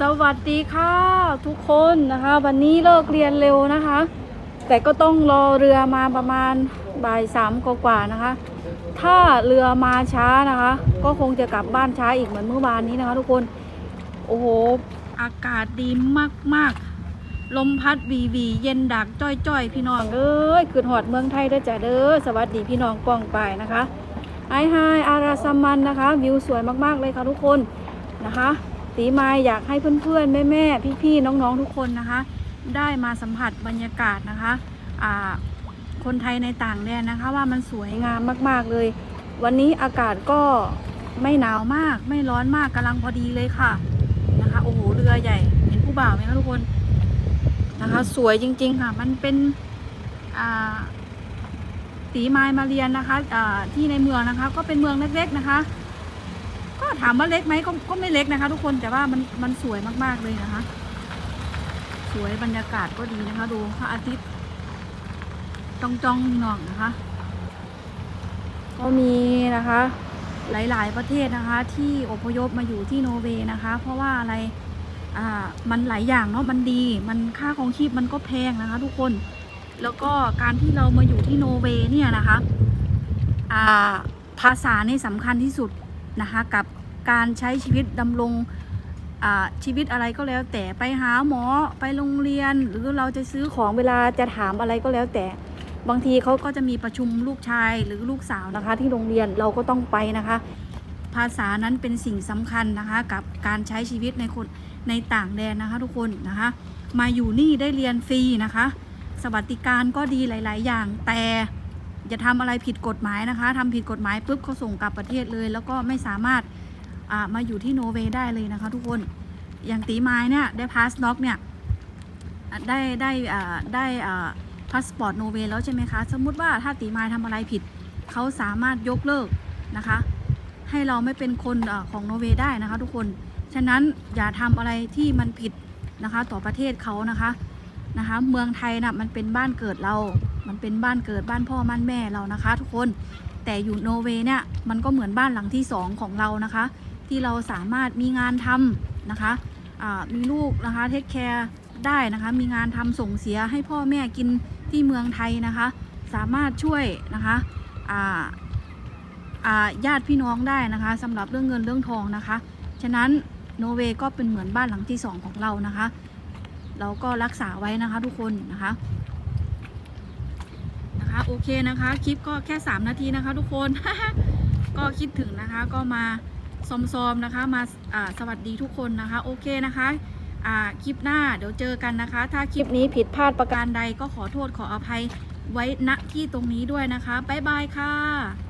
สวัสดีค่ะทุกคนนะคะ วันนี้เลิกเรียนเร็วนะคะ แต่ก็ต้องรอเรือมาประมาณบ่ายสามกว่าๆนะคะ ถ้าเรือมาช้านะคะ ก็คงจะกลับบ้านช้าอีกเหมือนเมื่อวานนี้นะคะ ทุกคนโอ้โหอากาศดีมากๆ ลมพัดวีวีเย็นดักจ้อยๆ พี่น้องเอ้ยขึ้นหอดเมืองไทยเด้จ้ะเด้อสวัสดีพี่น้องป้องไปนะคะไอไฮอาราซัมมันนะคะ วิวสวยมากๆเลยค่ะทุกคนนะคะ ตีมาอยากให้เพื่อนๆ แม่ๆ พี่ๆ น้องๆ ทุกคนนะคะ ได้มาสัมผัสบรรยากาศนะคะอ่าคนไทยในต่างแดนนะคะว่ามันสวยงามมากๆเลย วันนี้อากาศก็ไม่หนาวมาก ไม่ร้อนมากกำลังพอดีเลยค่ะนะคะโอ้โหเรือใหญ่ เห็นผู้บ่าวไหมคะทุกคนนะคะ สวยจริง ๆ ค่ะ มันเป็นอ่าตีไม้มาเรียนนะคะที่ในเมืองนะคะ ก็เป็นเมืองเล็กๆนะคะ ถามว่าเล็กไหมก็ก็ไม่เล็กนะคะ ทุกคนแต่ว่ามันมันสวยมากๆเลยนะคะ สวยบรรยากาศก็ดีนะคะ ดูพระอาทิตย์จ้องจ้องๆหน่องนะคะ ก็มีนะคะ หลายๆประเทศนะคะ ที่อพยพมาอยู่ที่โนเวย์นะคะ เพราะว่าอะไรอ่ามันหลายอย่างเนาะมันดี มันค่าของชีพมันก็แพงนะคะ ทุกคนแล้วก็การที่เรามาอยู่ที่โนเวย์เนี่ยนะคะ อ่าภาษานี่สำคัญที่สุดนะคะกับ การใช้ชีวิตดำรงชีวิตอะไรก็แล้วแต่ไปหาหมอไปโรงเรียน หรือเราจะซื้อของเวลาจะถามอะไรก็แล้วแต่บางทีเขาก็จะมีประชุมลูกชายหรือลูกสาวนะคะ ที่โรงเรียนเราก็ต้องไปนะคะ ภาษานั้นเป็นสิ่งสำคัญนะคะ กับการใช้ชีวิตในคนในต่างแดนนะคะ ทุกคนนะคะ มาอยู่นี่ได้เรียนฟรีนะคะ สวัสดิการก็ดีหลาย ๆ อย่างแต่อย่าทำอะไรผิดกฎหมายนะคะทำผิดกฎหมายปุ๊บเขาส่งกลับประเทศเลย แล้วก็ไม่สามารถ มาอยู่ที่โนเวย์ได้เลยนะคะทุกคน อย่างตีไม้เนี่ยได้พาสด็อกเนี่ยได้ได้ได้พาสปอร์ตโนเวย์แล้วใช่ไหมคะ สมมุติว่าถ้าตีไม้ทำอะไรผิด เขาสามารถยกเลิกนะคะ ให้เราไม่เป็นคนอของโนเวย์ได้นะคะ ทุกคน ฉะนั้นอย่าทำอะไรที่มันผิดนะคะต่อประเทศเขานะคะนะคะ เมืองไทยนะ่ะมันเป็นบ้านเกิดเรา มันเป็นบ้านเกิดบ้านพ่อบ้านแม่เรานะคะ ทุกคนแต่อยู่โนเวย์เนี่ยมันก็เหมือนบ้านหลังที่สองของเรานะคะ ที่เราสามารถมีงานทำนะคะมีลูกนะคะเทคแคร์ได้นะคะมีงานทำส่งเสียให้พ่อแม่กินที่เมืองไทยนะคะ สามารถช่วยนะคะญาติพี่น้องได้นะคะสำหรับเรื่องเงินเรื่องทองนะคะ ฉะนั้นโนเวย์ก็เป็นเหมือนบ้านหลังที่สองของเรานะคะ เราก็รักษาไว้นะคะทุกคนนะคะนะคะโอเคนะคะคลิปก็แค่ 3 นาทีนะคะทุกคนก็คิดถึงนะคะก็มา ซอมๆนะคะมาาสวัสดีทุกคนนะคะ โอเคนะคะคลิปหน้าเดี๋ยวเจอกันนะคะ ถ้าคลิปนี้ผิดพลาดประการใดก็ขอโทษขออภัยไว้ณที่ตรงนี้ด้วยนะคะบ๊ายบายค่ะ